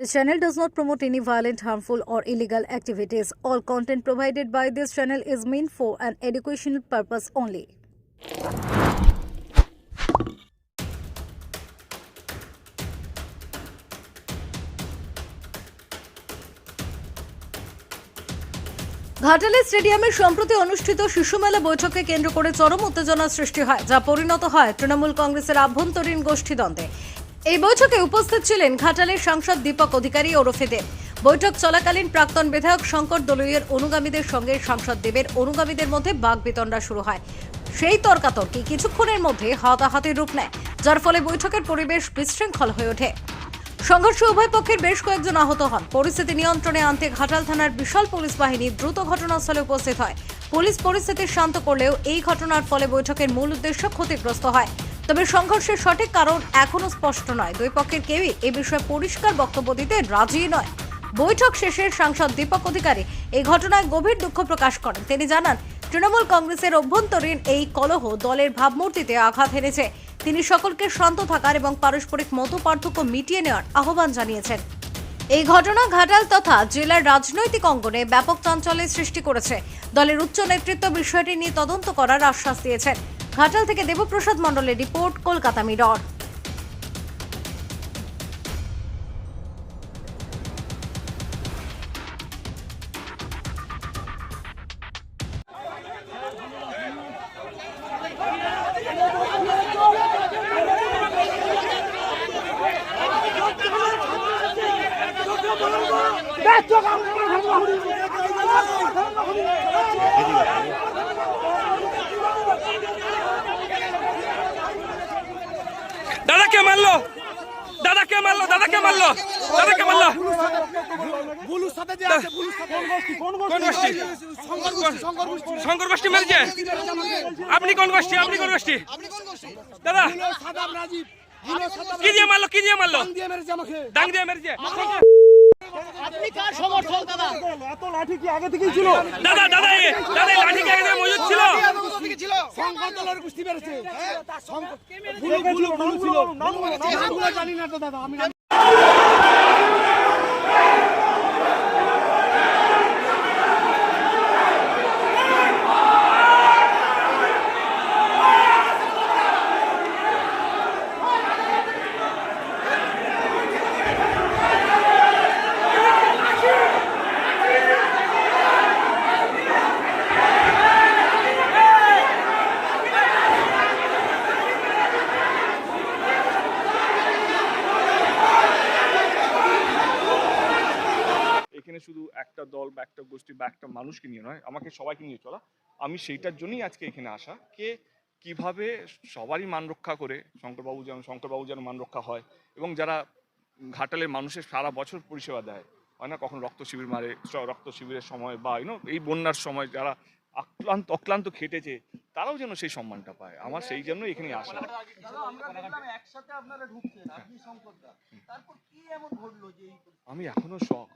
This channel does not promote any violent, harmful, or illegal activities. All content provided by this channel is meant for an educational purpose only. ঘাটালে স্টেডিয়ামে সম্প্রতি অনুষ্ঠিত শিশুমেলা বৈঠককে কেন্দ্র করে চরম উত্তেজনা সৃষ্টি হয় যা পরিণত হয় তৃণমূল কংগ্রেসের আভ্যন্তরীণ গোষ্ঠীদ্বন্দ্বে এই বৈঠকে উপস্থিত ছিলেন ঘাটালের সাংসদ দীপক অধিকারী ওরফে দেব বৈঠক চলাকালীন প্রাক্তন বিধায়ক শঙ্কর দলুইয়ের অনুগামীদের সঙ্গে সাংসদ দেবের অনুগামীদের মধ্যে বাগবিতণ্ডা শুরু হয়। সেই তর্কাতর্কি কিছুক্ষণের মধ্যে হাতাহাতির রূপ নেয়, যার ফলে বৈঠকের পরিবেশ বিশৃঙ্খল হয়ে ওঠে। সংঘর্ষে উভয় পক্ষের বেশ কয়েকজন আহত হন। পরিস্থিতি নিয়ন্ত্রণে আনতে ঘাটাল থানার বিশাল পুলিশ বাহিনী দ্রুত ঘটনাস্থলে উপস্থিত হয়। পুলিশ পরিস্থিতি শান্ত করলেও এই ঘটনার ফলে বৈঠকের মূল উদ্দেশ্য ক্ষতিগ্রস্ত হয়। তবে সংঘর্ষের সঠিক কারণ এখনও স্পষ্ট নয়। দুই পক্ষের কেউই এ বিষয়ে পরিষ্কার বক্তব্য দিতে রাজি নয়। বৈঠক শেষে সাংসদ দীপক অধিকারী এই ঘটনায় গভীর দুঃখ প্রকাশ করেন। তিনি জানান, তৃণমূল কংগ্রেসের অভ্যন্তরীণ এই কলহ দলের ভাবমূর্তিতে আঘাত হেনেছে তিনি সকলকে শান্ত থাকার এবং পারস্পরিক মত পার্থক্য মিটিয়ে নেওয়ার আহ্বান জানিয়েছেন। এই ঘটনা ঘাটাল তথা জেলার রাজনৈতিক অঙ্গনে ব্যাপক চাঞ্চল্যের সৃষ্টি করেছে। দলের উচ্চ নেতৃত্ব বিষয়টি নিয়ে তদন্ত করার আশ্বাস দিয়েছেন। ঘাটাল থেকে দেবপ্রসাদ মণ্ডলের রিপোর্ট কলকাতা মিরর। দাদা কে মারলো? দাদা কে মারলো? দাদা কে মারলো? দাদা কে মারলো? বুলুর সাথে যে আছে বুলুর সাথে। কোন গোষ্ঠী? কোন গোষ্ঠী? শঙ্কর গোষ্ঠী। মেরেছে? আপনি কোন গোষ্ঠী? আপনি কোন গোষ্ঠী? দাদা কি দিয়ে মারলো? কি দিয়ে মারলো? রাজীব দিয়ে মেরেছে দিয়ে মেরেছে। আপনি কার সমর্থক দাদা? এত লাঠি কি আগে থেকেই ছিল? দাদা দাদা দাদা লাঠি কে আগে থেকে মজুদ ছিল? গোষ্ঠী মেরেছে শঙ্কর- বুলু বুলু বুলু ছিল। জানি না তো দাদা আমি এখানে শুধু দল বা একটা গোষ্ঠী বা একটা মানুষকে নিয়ে নয় আমাকে সবাইকে নিয়ে চলা। আমি সেইটার জন্যই আজকে এখানে আসা। কে কীভাবে সবারই মান রক্ষা করে শঙ্করবাবু যেন শঙ্করবাবু যেন মান রক্ষা হয় এবং যারা ঘাটালের মানুষের সারা বছর পরিষেবা দেয় হয় না? কখন রক্ত শিবির মারে রক্ত শিবিরের সময় বা ইউনো এই বন্যার সময় যারা আক্লান্ত অক্লান্ত খেটেছে তারাও যেন সেই সম্মানটা পায়। আমার সেই জন্য এখানে আসা। আমি এখনও শখ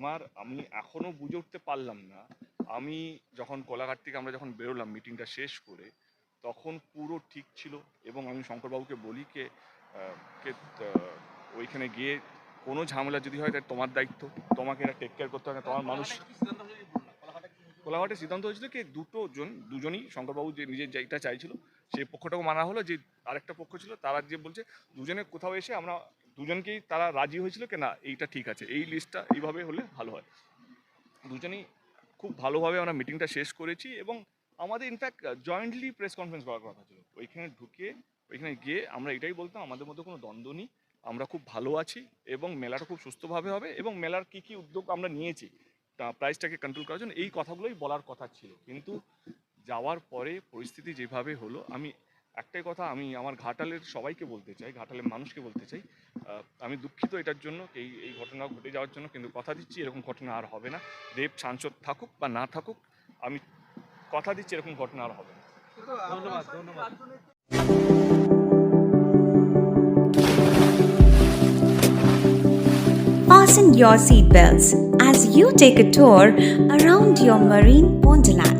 আমার আমি এখনও বুঝে উঠতে পারলাম না। আমি যখন কোলাঘাট থেকে আমরা যখন বেরোলাম মিটিংটা শেষ করে তখন পুরো ঠিক ছিল এবং আমি শঙ্করবাবুকে বলি কে কে ওইখানে গিয়ে কোনো ঝামেলা যদি হয় তাহলে তোমার দায়িত্ব তোমাকে এটা টেক কেয়ার করতে হবে তোমার মানুষ কোলাঘাটে সিদ্ধান্ত হয়েছিল কি দুটো জন দুজনই শঙ্করবাবু যে নিজের যেটা চাইছিল সেই পক্ষটাও মানা হলো যে আরেকটা পক্ষ ছিল তারা যে বলছে দুজনে কোথাও এসে আমরা দুজনকেই তারা রাজি হয়েছিল কি না, এইটা ঠিক আছে। এই লিস্টটা এইভাবে হলে ভালো হয়। দুজনেই খুব ভালোভাবে আমরা মিটিংটা শেষ করেছি এবং আমাদের ইনফ্যাক্ট জয়েন্টলি প্রেস কনফারেন্স করার কথা ছিল। ওইখানে ঢুকে, ওইখানে গিয়ে আমরা এটাই বলতাম, আমাদের মধ্যে কোনো দ্বন্দ্ব নেই, আমরা খুব ভালো আছি এবং মেলাটা খুব সুস্থভাবে হবে এবং মেলার কী কী উদ্যোগ আমরা নিয়েছি প্রাইসটাকে কন্ট্রোল করার জন্য এই কথাগুলোই বলার কথা ছিল। কিন্তু যাওয়ার পরে পরিস্থিতি যেভাবে হলো, আমি একটাই কথা আমি আমার ঘাটালের সবাইকে বলতে চাই ঘাটালের মানুষকে বলতে চাই আহ, আমি দুঃখিত এটার জন্য এই এই ঘটনা ঘটে যাওয়ার জন্য কিন্তু কথা দিচ্ছি এরকম ঘটনা আর হবে না। রেপ সাংসদ থাকুক বা না থাকুক আমি কথা দিচ্ছি এরকম ঘটনা আর হবে না। ধন্যবাদ ধন্যবাদ। Fasten your seatbelts as you take a tour around your marine wonderland.